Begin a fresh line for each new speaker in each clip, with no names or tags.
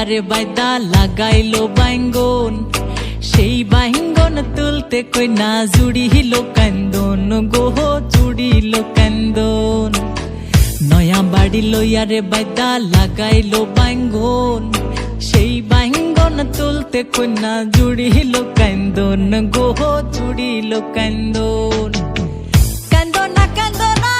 লইয়ারে বাইদা লাগাইলো বাইঙ্গন। সেই বাইঙ্গন তুলতে কই না জুড়িল কান্দন। গোহ জুড়িল কান্দন। নয়া বাড়ি লইয়ারে বাইদা লাগাইলো বাইঙ্গন। সেই বাইঙ্গন তুলতে কই না জুড়িল কান্দন। গোহ জুড়িল কান্দন। কান্দনা কান্দনা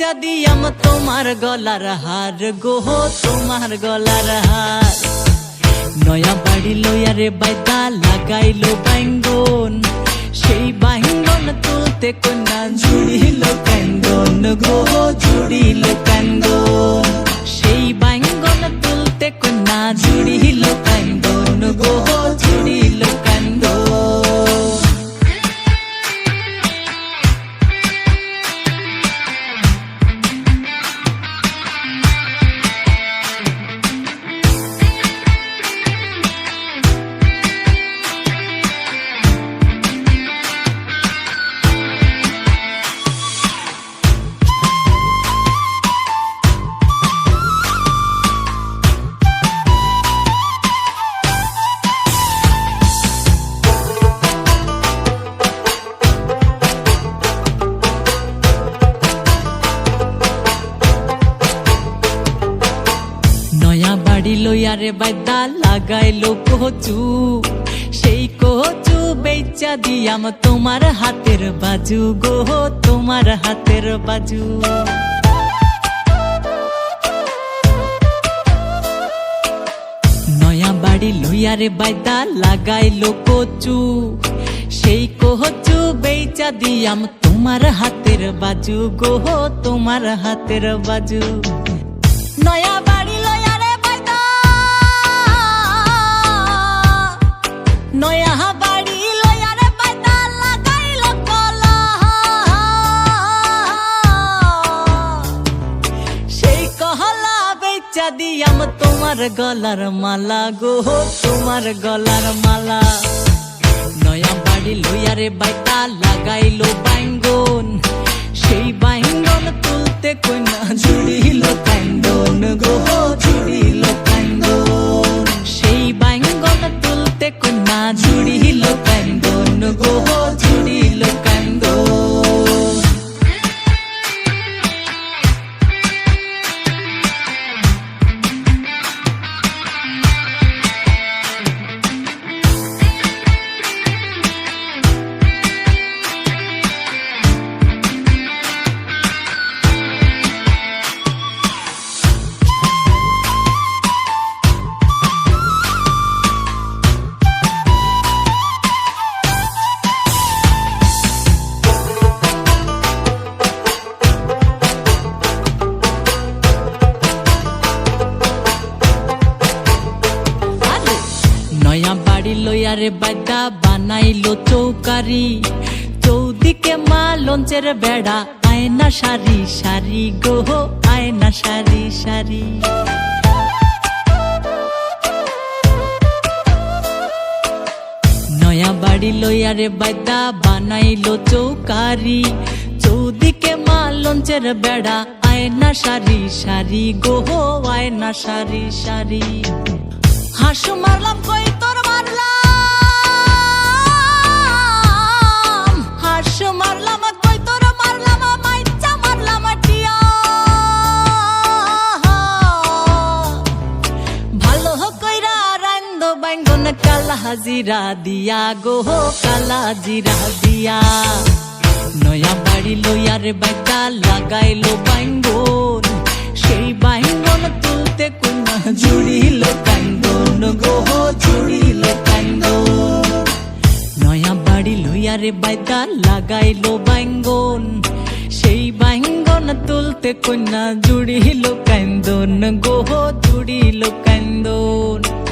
বেচা দিয়াম তোমার গলার হার গোহ তোমার গলার হার। নয়া বাড়ি লইয়ারে বাইদা লাগাইলো বাইঙ্গন, সেই বাইঙ্গন তুলতে কন্যা লইয়ারে বাইদা লাগাইলো কচু। সেই কচু বেচা দিয়াম তোমার হাতের বাজু গো, তোমার হাতের বাজু। নয়া বাড়ি লইয়ারে বাইদা লাগাইলো কচু। সেই কচু বেচা দিয়াম তোমার হাতের বাজু গো, তোমার হাতের বাজু। নয়া বাড়ি লয়ারে সেই কহলা তোমার গলার মালা গো, তোমার গলার মালা। নয়া বাড়ি লইয়ারে বাইতা লাগাইলো বাইঙ্গন। সেই বাইঙ্গন তুলতে কইনা জুড়িল কান্দন গো। লইয়ারে বাদা বানাইলো চৌকারি চৌদিকে মা লঞ্চের বেড়া আয়না সারি সারি গো আয়না সারি সারি নয়া বাড়ি লইয়ারে বাদা বানাইলো চৌকারি চৌদিকে মা লঞ্চের বেড়া আয়না সারি সারি গো আয়না সারি সারি হাসু মারলাম কই রান্দ বাইঙ্গন কালা হাজিরা দিয়া গো কালা জিরা দিয়া। নয়া বাড়ি লইয়ারে বাইটা লাগাইলো বাইঙ্গন সেই বাইঙ্গন তুলতে কোনা জুড়িল কান্দন গো জুড়িল কান্দন নয়া বাড়ি লইয়ারে বাইটা লাগাইলো বাইঙ্গন সেই বাইঙ্গন তুলতে কন্যা জুড়িল কান্দন গো জুড়িল কান্দনা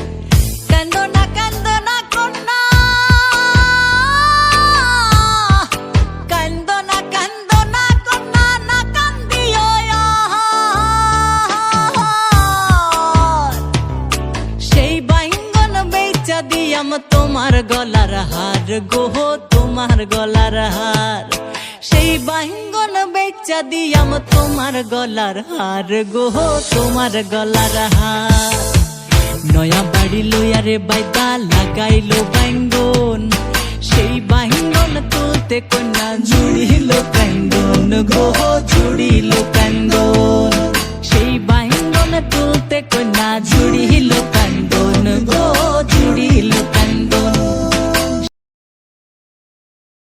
বেচা দিয়াম তোমার গলার হার গোহ তোমার গলার হার। সেই বাহিঙ্গন বেচা দিয়াম তোমার গলার হার গোহ তোমার গলার হার। নয়া বাড়ি লইয়ারে বাইদা লাগাইলো বাইঙ্গন সেই বাহিঙ্গন তুলতে কন্যা জুড়িল কাঙ্গন গোহ জুড়িল